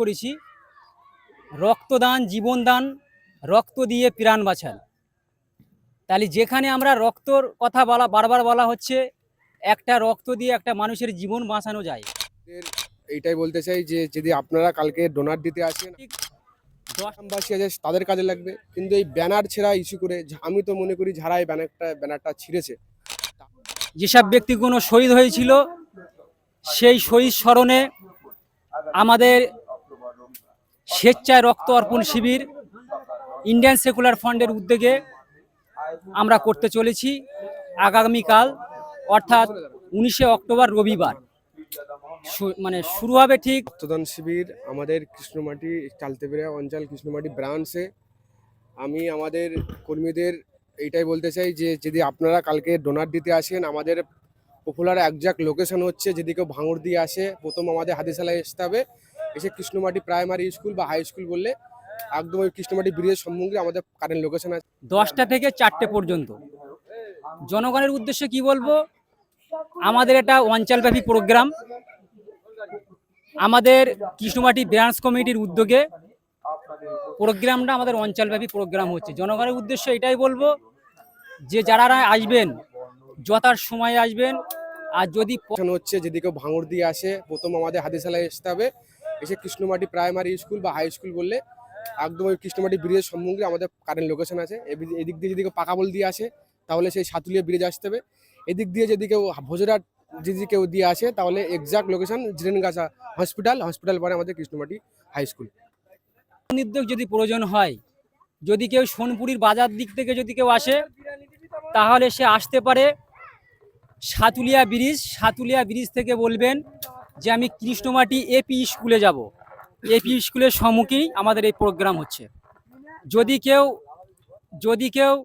করেছি। রক্তদান জীবনদান রক্ত দিয়ে প্রাণ বাঁচান। তাহলে যেখানে আমরা রক্তর কথা বলা বারবার বলা হচ্ছে একটা রক্ত দিয়ে একটা মানুষের জীবন বাঁচানো যায়। এইটাই বলতে চাই যে যদি আপনারা কালকে ডোনার দিতে আসেন দশ গ্রামবাসী আছে তাদের কাজে লাগবে। কিন্তু এই ব্যানার ছেঁড়া ইস্যু করে আমি তো মনে করি যারা এই ব্যানারটা ব্যানারটা ছিঁড়েছে যেসব ব্যক্তিগুলো শহীদ হয়েছিল সেই শহীদ স্মরণে আমাদের স্বেচ্ছায় রক্ত অর্পণ শিবির ইন্ডিয়ান সেকুলার ফান্ডের উদ্যোগে আমরা করতে চলেছি আগামীকাল, অর্থাৎ উনিশে অক্টোবর রবিবার। মানে শুরু হবে ঠিক রক্তদান শিবির আমাদের কৃষ্ণমাটি, চালতেবেড়া অঞ্চল, কৃষ্ণমাটি ব্রাঞ্চে আমি আমাদের কর্মীদের এইটাই বলতে চাই যে, যদি আপনারা কালকে ডোনার দিতে আসেন, আমাদের পপুলার একজাক্ট লোকেশন হচ্ছে, যদি কেউ ভাঙড় দিয়ে আসে, প্রথম আমাদের হাতিশালায় আসতে হবে। এসে কৃষ্ণমাটি প্রাইমারি স্কুল বা হাই স্কুল বললে একদম ওই কৃষ্ণমাটি ব্রিজের সম্মুখে আমাদের কারেন্ট লোকেশন আছে। দশটা থেকে চারটে পর্যন্ত। জনগণের উদ্দেশ্যে কি বলব? আমাদের এটা অঞ্চলব্যাপী প্রোগ্রাম আমাদের কৃষ্ণমাটি ব্রাঞ্চ কমিটির উদ্যোগে প্রোগ্রামটা আমাদের অঞ্চলব্যাপী প্রোগ্রাম হচ্ছে। জনগণের উদ্দেশ্যে এটাই বলব যে যারা আসবেন যথার সময় আসবেন আর যদি হচ্ছে যদি কেউ ভাঙড় দিয়ে আসে প্রথম আমাদের হাতিশালায় আসতে হবে। এসে কৃষ্ণমাটি প্রাইমারি স্কুল বা হাই স্কুল বললে একদম ওই কৃষ্ণমাটি ব্রিজের সম্মুখে আমাদের কারেন্ট লোকেশন আছে। এদিক দিয়ে যদি কেউ পাকাবল দিয়ে আসে, তাহলে সেই সাতুলিয়া ব্রিজ আসতে হবে। এদিক দিয়ে যদি কেউ ভোজরাট যদি কেউ দিয়ে আসে, তাহলে exact location Jirengachha hospital hospital পরে আমাদের কৃষ্ণমাটি হাই স্কুল উদ্যোগ যদি প্রয়োজন হয়, যদি কেউ সোনপুরির বাজার দিক থেকে যদি কেউ আসে, তাহলে সে আসতে পারে সাতুলিয়া ব্রিজ সাতুলিয়া ব্রিজ থেকে বলবেন যে আমি কৃষ্ণমাটি এপি স্কুলে যাব। এপি স্কুলের সম্মুখেই আমাদের এই প্রোগ্রাম হচ্ছে। যদি কেউ যদি কেউ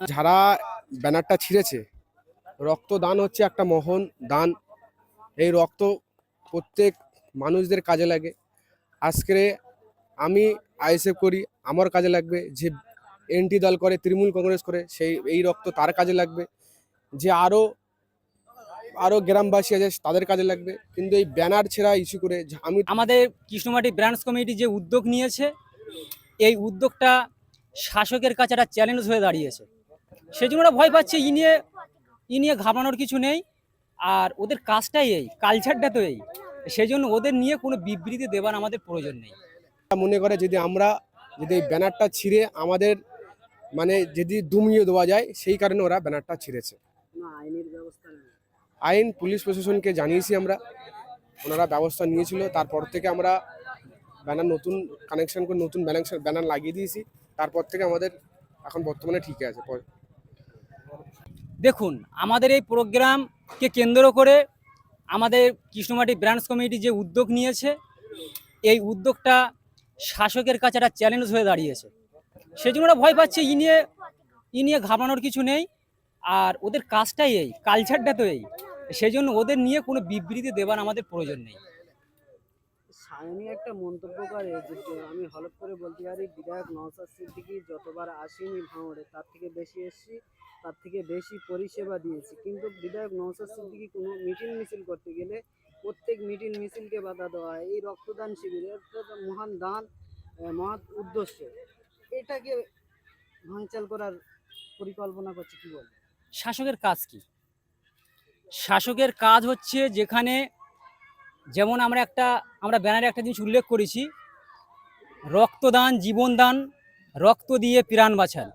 যারা ব্যানারটা ছিঁড়েছে, রক্তদান হচ্ছে একটা মহান দান। এই রক্ত প্রত্যেক মানুষদের কাজে লাগে। আজকে আমি আইএসএফ করি, আমার কাজে লাগবে। যে এনটি দল করে, তৃণমূল কংগ্রেস করে, সেই, এই রক্ত তার কাজে লাগবে। যে আরও আরও গ্রামবাসী আছে তাদের কাজে লাগবে। কিন্তু এই ব্যানার ছেঁড়া ইস্যু করে আমি আমাদের কৃষ্ণমাটি ব্রাঞ্চ কমিটি যে উদ্যোগ নিয়েছে এই উদ্যোগটা শাসকের কাছে একটা চ্যালেঞ্জ হয়ে দাঁড়িয়েছে। সেই জন্য ওরা ভয় পাচ্ছে ই নিয়ে ই নিয়ে ঘাবড়ানোর কিছু নেই। আর ওদের কাজটাই এই কালচারটা তো এই। সেই জন্য ওদের নিয়ে কোনো বিবৃতি দেবার আমাদের প্রয়োজন নেই। মনে করে যদি আমরা যদি এই ব্যানারটা ছিঁড়ে আমাদের মানে যদি দুমিয়ে দেওয়া যায় সেই কারণে ওরা ব্যানারটা ছিঁড়েছে। আইন, পুলিশ প্রশাসনকে জানিয়েছি আমরা। ওনারা ব্যবস্থা নিয়েছিল। তারপর থেকে আমরা ব্যানার নতুন কানেকশন করে নতুন ব্যানার ব্যানার লাগিয়ে দিয়েছি। তারপর থেকে আমাদের এখন বর্তমানে ঠিক আছে। দেখুন, আমাদের এই প্রোগ্রামকে কেন্দ্র করে আমাদের কৃষ্ণমাটি ব্রাঞ্চ কমিটি যে উদ্যোগ নিয়েছে, এই উদ্যোগটা শাসকের কাছে একটা চ্যালেঞ্জ হয়ে দাঁড়িয়েছে। সেই জন্য ওরা ভয় পাচ্ছে। ই নিয়ে ই নিয়ে ঘাবড়ানোর কিছু নেই। আর ওদের কাজটাই এই কালচারটা তো এই। সেই জন্য ওদের নিয়ে কোনো বিবৃতি দেবার আমাদের প্রয়োজন নেই। সায়নী একটা মন্তব্য করে যে আমি হলফ করে বলতে পারি বিধায়ক নওসাদ সিদ্দিকি যতবার আসিনি ভাঙড়ে তার থেকে বেশি এসেছি তার থেকে বেশি পরিষেবা দিয়েছি। কিন্তু বিধায়ক নওসাদ সিদ্দিকি কোনো মিটিং মিছিল করতে গেলে প্রত্যেক মিটিং মিছিলকে বাধা দেওয়া হয়। এই রক্তদান শিবির তো মহান দান মহৎ উদ্দেশ্য। এটাকে ভাঙচাল করার পরিকল্পনা করছে কি বল শাসকের কাজ কি? শাসকের কাজ হচ্ছে যেখানে যেমন আমরা একটা, আমরা ব্যানারে একটা জিনিস উল্লেখ করেছি, রক্তদান, জীবনদান, রক্ত দিয়ে প্রাণ বাঁচান।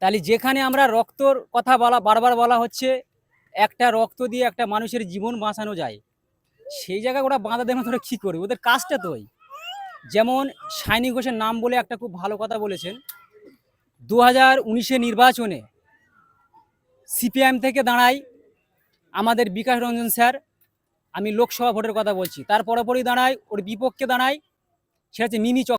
তাহলে যেখানে আমরা রক্তর কথা বলা, বারবার বলা হচ্ছে, একটা রক্ত দিয়ে একটা মানুষের জীবন বাঁচানো যায়, সেই জায়গায় ওরা বাঁধা দেবে ওরা কী করবে? ওদের কাজটা তো যেমন সাইনি ঘোষের নাম বলে একটা খুব ভালো কথা বলেছেন দু হাজার নির্বাচনে সিপিআইএম থেকে দাঁড়াই আমাদের বিকাশ রঞ্জন স্যার, আমি লোকসভা ভোটের কথা বলছি। তার পরপরই দাঁড়ায়, ওর বিপক্ষে দাঁড়ায় সেটা হচ্ছে মিমি চক